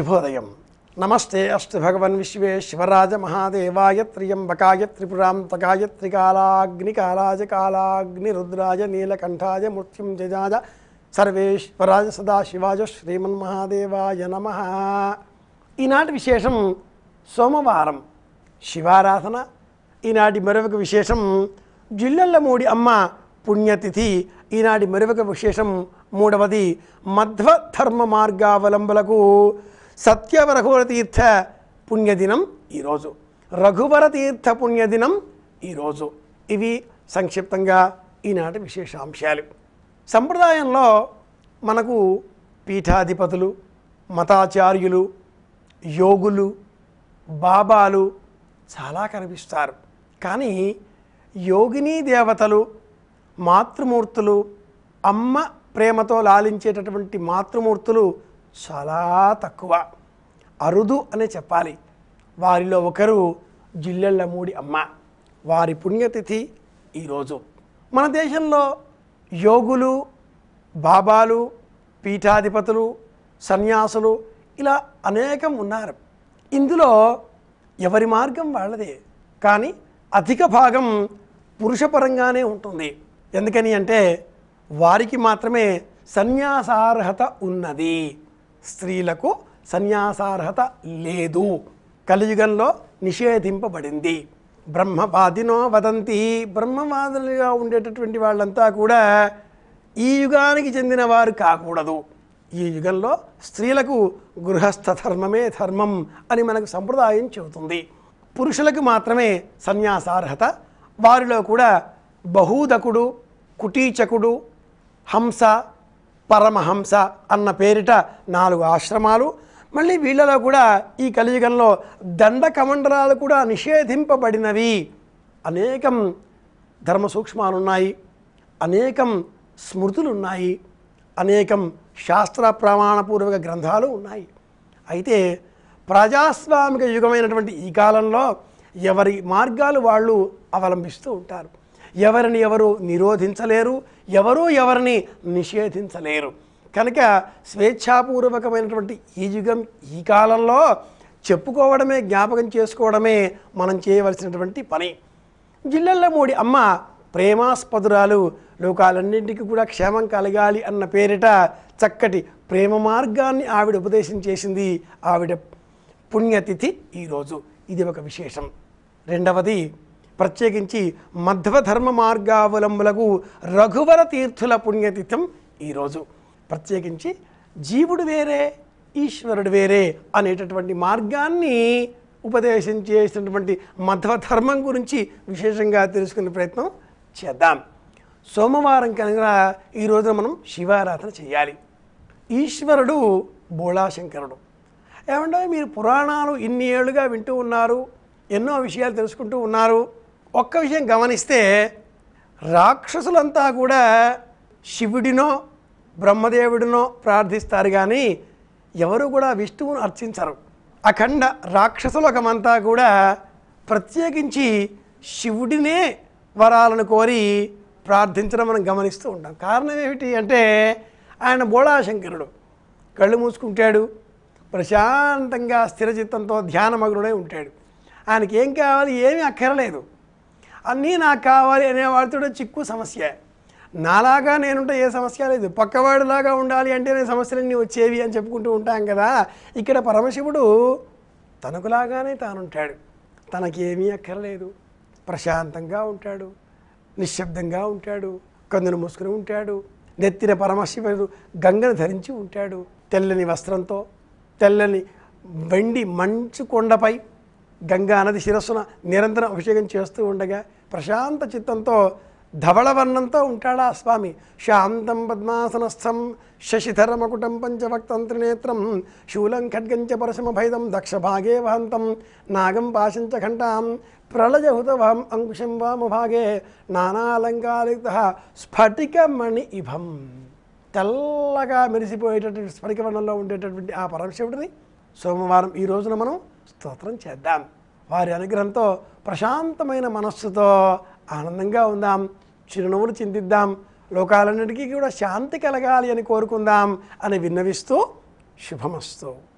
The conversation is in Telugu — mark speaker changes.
Speaker 1: శుభోదయం. నమస్తే అస్తు భగవన్ విశ్వేశ్వరాజ మహాదేవాయ త్రియంబకాయ త్రిపురాంతకాయ త్రికాలాగ్నికాలాయ కాలాగ్నిరుద్రాయ నీలకంఠాయ మృత్యుంజయాయ సర్వేశ్వరాజ సదాశివాయ శ్రీమన్మహాదేవాయ నమ. ఈనాటి విశేషం సోమవారం శివారాధన. ఈనాటి మరొక విశేషం జిల్లెళ్ళమూడి అమ్మ పుణ్యతిథి. ఈనాటి మరొక విశేషం మూడవది మధ్వ ధర్మ మార్గావలంబులకు సత్యవ రఘువర తీర్థ పుణ్యదినం ఈరోజు. రఘువర తీర్థ పుణ్యదినం ఈరోజు. ఇవి సంక్షిప్తంగా ఈనాటి విశేషాంశాలు. సంప్రదాయంలో మనకు పీఠాధిపతులు మతాచార్యులు యోగులు బాబాలు చాలా కనిపిస్తారు. కానీ యోగిని దేవతలు మాతృమూర్తులు అమ్మ ప్రేమతో లాలించేటటువంటి మాతృమూర్తులు చాలా తక్కువ. అరుదు అనే చెప్పాలి. వారిలో ఒకరు జిల్లెళ్ళమూడి అమ్మ. వారి పుణ్యతిథి ఈరోజు. మన దేశంలో యోగులు బాబాలు పీఠాధిపతులు సన్యాసులు ఇలా అనేకం ఉన్నారు. ఇందులో ఎవరి మార్గం వాళ్ళదే. కానీ అధిక భాగం పురుషపరంగానే ఉంటుంది. ఎందుకని అంటే వారికి మాత్రమే సన్యాసార్హత ఉన్నది. స్త్రీలకు సన్యాసార్హత లేదు. కలియుగంలో నిషేధింపబడింది. బ్రహ్మవాదినో వదంతి. బ్రహ్మవాదులుగా ఉండేటటువంటి వాళ్ళంతా కూడా ఈ యుగానికి చెందిన వారు కాకూడదు. ఈ యుగంలో స్త్రీలకు గృహస్థ ధర్మమే ధర్మం అని మనకు సంప్రదాయం చెబుతుంది. పురుషులకు మాత్రమే సన్యాసార్హత. వారిలో కూడా బహూదకుడు కుటీచకుడు హంస పరమహంస అన్న పేరిట నాలుగు ఆశ్రమాలు. మళ్ళీ వీళ్ళలో కూడా ఈ కలియుగంలో దండకమండలాలు కూడా నిషేధింపబడినవి. అనేకం ధర్మ సూక్ష్మాలున్నాయి. అనేకం స్మృతులు ఉన్నాయి అనేకం శాస్త్ర ప్రమాణపూర్వక గ్రంథాలు ఉన్నాయి. అయితే ప్రజాస్వామిక యుగమైనటువంటి ఈ కాలంలో ఎవరి మార్గాలు వాళ్ళు అవలంబిస్తూ ఉంటారు. ఎవరిని ఎవరు నిరోధించలేరు ఎవరూ ఎవరిని నిషేధించలేరు. కనుక స్వేచ్ఛాపూర్వకమైనటువంటి ఈ యుగం ఈ కాలంలో చెప్పుకోవడమే జ్ఞాపకం చేసుకోవడమే మనం చేయవలసినటువంటి పని. జిల్లెళ్ళమూడి అమ్మ ప్రేమాస్పదురాలు లోకాలన్నింటికి కూడా క్షేమం కలగాలి అన్న పేరిట చక్కటి ప్రేమ మార్గాన్ని ఆవిడ ఉపదేశం చేసింది ఆవిడ పుణ్యతిథి ఈరోజు. ఇది ఒక విశేషం. రెండవది ప్రత్యేకించి మధ్వధర్మ మార్గావలంబులకు రఘువర తీర్థుల పుణ్యతీర్థం ఈరోజు. ప్రత్యేకించి జీవుడు వేరే ఈశ్వరుడు వేరే అనేటటువంటి మార్గాన్ని ఉపదేశం చేసినటువంటి మధ్వధర్మం గురించి విశేషంగా తెలుసుకునే ప్రయత్నం చేద్దాం. సోమవారం కనుక ఈరోజు మనం శివారాధన చేయాలి. ఈశ్వరుడు బోళాశంకరుడు. ఏమంటే మీరు పురాణాలు ఇన్ని ఏళ్ళుగా వింటూ ఉన్నారు ఎన్నో విషయాలు తెలుసుకుంటూ ఉన్నారు ఒక్క విషయం గమనిస్తే రాక్షసులంతా కూడా శివుడినో బ్రహ్మదేవుడినో ప్రార్థిస్తారు కానీ ఎవరు కూడా విష్ణువును అర్చించరు. అఖండ రాక్షసులకమంతా కూడా ప్రత్యేకించి శివుడినే వరాలను కోరి ప్రార్థించడం మనం గమనిస్తూ ఉంటాం. కారణం ఏమిటి అంటే ఆయన బోళాశంకరుడు. కళ్ళు మూసుకుంటాడు ప్రశాంతంగా స్థిరచిత్తంతో ధ్యానమగ్నుడై ఉంటాడు. ఆయనకి ఏం కావాలి ఏమీ అక్కరలేదు. అన్నీ నాకు కావాలి అనేవాడితో చిక్కు సమస్య. నాలాగా నేనుంటే ఏ సమస్య లేదు. పక్కవాడిలాగా ఉండాలి అంటేనే సమస్యలన్నీ వచ్చేవి అని చెప్పుకుంటూ ఉంటాం కదా. ఇక్కడ పరమశివుడు తనకులాగానే తానుంటాడు. తనకేమీ అక్కర్లేదు. ప్రశాంతంగా ఉంటాడు. నిశ్శబ్దంగా ఉంటాడు. కందును మూసుకుని ఉంటాడు. నెత్తిన పరమశివుడు గంగను ధరించి ఉంటాడు. తెల్లని వస్త్రంతో తెల్లని వెండి మంచు కొండపై గంగా నది శిరస్సున నిరంతరం అభిషేకం చేస్తూ ఉండగా ప్రశాంత చిత్తంతో ధవళవర్ణంతో ఉంటాడా ఆ స్వామి? శాంతం పద్మాసనస్థం శశిధరమకుటం పంచవక్తం త్రినేత్రం శూలం ఖడ్గంచ పరశమభైదం దక్షభాగే వహంతం నాగం పాశంచ ఘంటాం ప్రళయహుతవం అంకుశం వామభాగే నానాలంకారిత స్ఫటికమణి ఇభం. తెల్లగా మెరిసిపోయేటటువంటి స్ఫటిక వర్ణంలో ఉండేటటువంటి ఆ పరమశివుడిని సోమవారం ఈ రోజున మనం స్తోత్రం చేద్దాం. వారి అనుగ్రహంతో ప్రశాంతమైన మనస్సుతో ఆనందంగా ఉందాం. చిరునవ్వులు చింతిద్దాం. లోకాలన్నిటికీ కూడా శాంతి కలగాలి అని కోరుకుందాం అని విన్నవిస్తూ శుభమస్తు.